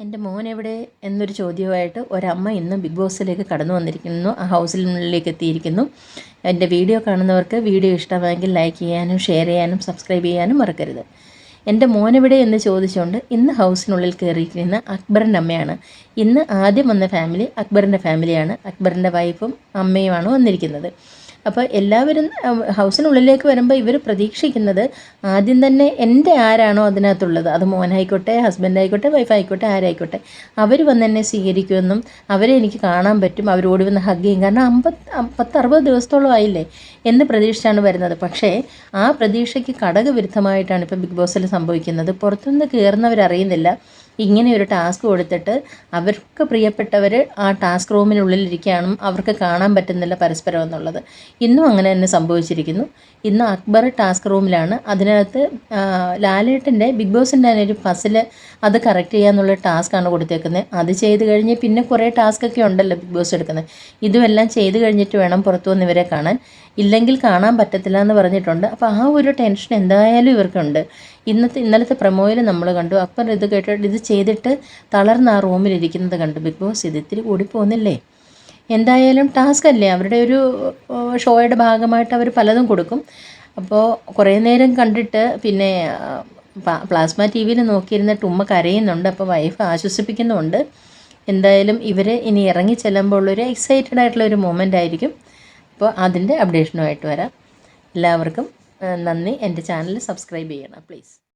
എന്റെ മോൻ എവിടെ എന്നൊരു ചോദ്യവുമായിട്ട് ഒരമ്മ ഇന്ന് ബിഗ് ബോസിലേക്ക് കടന്നു വന്നിരിക്കുന്നു. ആ ഹൗസിനുള്ളിലേക്ക് എത്തിയിരിക്കുന്നു. എന്റെ വീഡിയോ കാണുന്നവർക്ക് വീഡിയോ ഇഷ്ടമായെങ്കിൽ ലൈക്ക് ചെയ്യാനും ഷെയർ ചെയ്യാനും സബ്സ്ക്രൈബ് ചെയ്യാനും മറക്കരുത്. എന്റെ മോനെവിടെ എന്ന് ചോദിച്ചുകൊണ്ട് ഇന്ന് ഹൗസിനുള്ളിൽ കയറിയിരിക്കുന്ന അക്ബറിന്റെ അമ്മയാണ്. ഇന്ന് ആദ്യം വന്ന ഫാമിലി അക്ബറിന്റെ ഫാമിലിയാണ് അക്ബറിന്റെ വൈഫും അമ്മയുമാണ് വന്നിരിക്കുന്നത്. അപ്പോൾ എല്ലാവരും ഹൗസിനുള്ളിലേക്ക് വരുമ്പോൾ ഇവർ പ്രതീക്ഷിക്കുന്നത് ആദ്യം തന്നെ എന്റെ ആരാണോ അതിനകത്തുള്ളത്. അത് മോനായിക്കോട്ടെ ഹസ്ബൻഡ് ആയിക്കോട്ടെ വൈഫ് ആയിക്കോട്ടെ ആരായിക്കോട്ടെ. അവർ വന്ന് എന്നെ സ്വീകരിക്കുമെന്നും അവരെ എനിക്ക് കാണാൻ പറ്റും അവരോട് വന്ന് ഹഗ് ചെയ്യും. കാരണം അമ്പത് പത്ത് അറുപത് ദിവസത്തോളം ആയില്ലേ എന്ന് പ്രതീക്ഷിച്ചാണ് വരുന്നത്. പക്ഷേ ആ പ്രതീക്ഷയ്ക്ക് ഘടകവിരുദ്ധമായിട്ടാണ് ഇപ്പോൾ ബിഗ് ബോസിൽ സംഭവിക്കുന്നത്. പുറത്തുനിന്ന് കയറുന്നവരറിയുന്നില്ല ഇങ്ങനെ ഒരു ടാസ്ക് കൊടുത്തിട്ട് അവർക്ക് പ്രിയപ്പെട്ടവർ ആ ടാസ്ക് റൂമിനുള്ളിലിരിക്കുകയാണ് അവർക്ക് കാണാൻ പറ്റുന്നില്ല പരസ്പരം എന്നുള്ളത്. ഇന്നും അങ്ങനെ തന്നെ സംഭവിച്ചിരിക്കുന്നു. ഇന്ന് അക്ബർ ടാസ്ക് റൂമിലാണ്. അതിനകത്ത് ലാലേട്ടന്റെ ബിഗ് ബോസിന്റെ തന്നെ ഒരു ഫസിൽ അത് കറക്റ്റ് ചെയ്യാന്നുള്ള ടാസ്ക്കാണ് കൊടുത്തേക്കുന്നത്. അത് ചെയ്ത് കഴിഞ്ഞ് പിന്നെ കുറേ ടാസ്ക്കൊക്കെ ഉണ്ടല്ലോ ബിഗ് ബോസ് എടുക്കുന്നത്. ഇതുമെല്ലാം ചെയ്ത് കഴിഞ്ഞിട്ട് വേണം പുറത്തു വന്ന് ഇവരെ കാണാൻ. ഇല്ലെങ്കിൽ കാണാൻ പറ്റത്തില്ല എന്ന് പറഞ്ഞിട്ടുണ്ട്. അപ്പോൾ ആ ഒരു ടെൻഷൻ എന്തായാലും ഇവർക്കുണ്ട്. ഇന്നത്തെ ഇന്നലത്തെ പ്രമോയിൽ നമ്മൾ കണ്ടു. അക്ബർ ഇത് കേട്ടിട്ട് ഇത് ചെയ്തിട്ട് തളർന്ന് ആ റൂമിലിരിക്കുന്നത് കണ്ടു. ബിഗ് ബോസ് ഇത് ഇത്തിരി കൂടി പോകുന്നില്ലേ? എന്തായാലും ടാസ്ക് അല്ലേ? അവരുടെ ഒരു ഷോയുടെ ഭാഗമായിട്ട് അവർ പലതും കൊടുക്കും. അപ്പോൾ കുറേ നേരം കണ്ടിട്ട് പിന്നെ പ്ലാസ്മ ടി വിയിൽ നോക്കിയിരുന്നിട്ട് ഉമ്മ കരയുന്നുണ്ട്. അപ്പോൾ വൈഫ് ആശ്വസിപ്പിക്കുന്നുണ്ട് എന്തായാലും ഇവർ ഇനി ഇറങ്ങി ചെല്ലുമ്പോൾ ഉള്ളൊരു എക്സൈറ്റഡ് ആയിട്ടുള്ള ഒരു മൂമെന്റ് ആയിരിക്കും. അപ്പോൾ അതിന്റെ അപ്ഡേഷനുമായിട്ട് വരാം. എല്ലാവർക്കും നന്ദി. എന്റെ ചാനൽ സബ്സ്ക്രൈബ് ചെയ്യണം പ്ലീസ്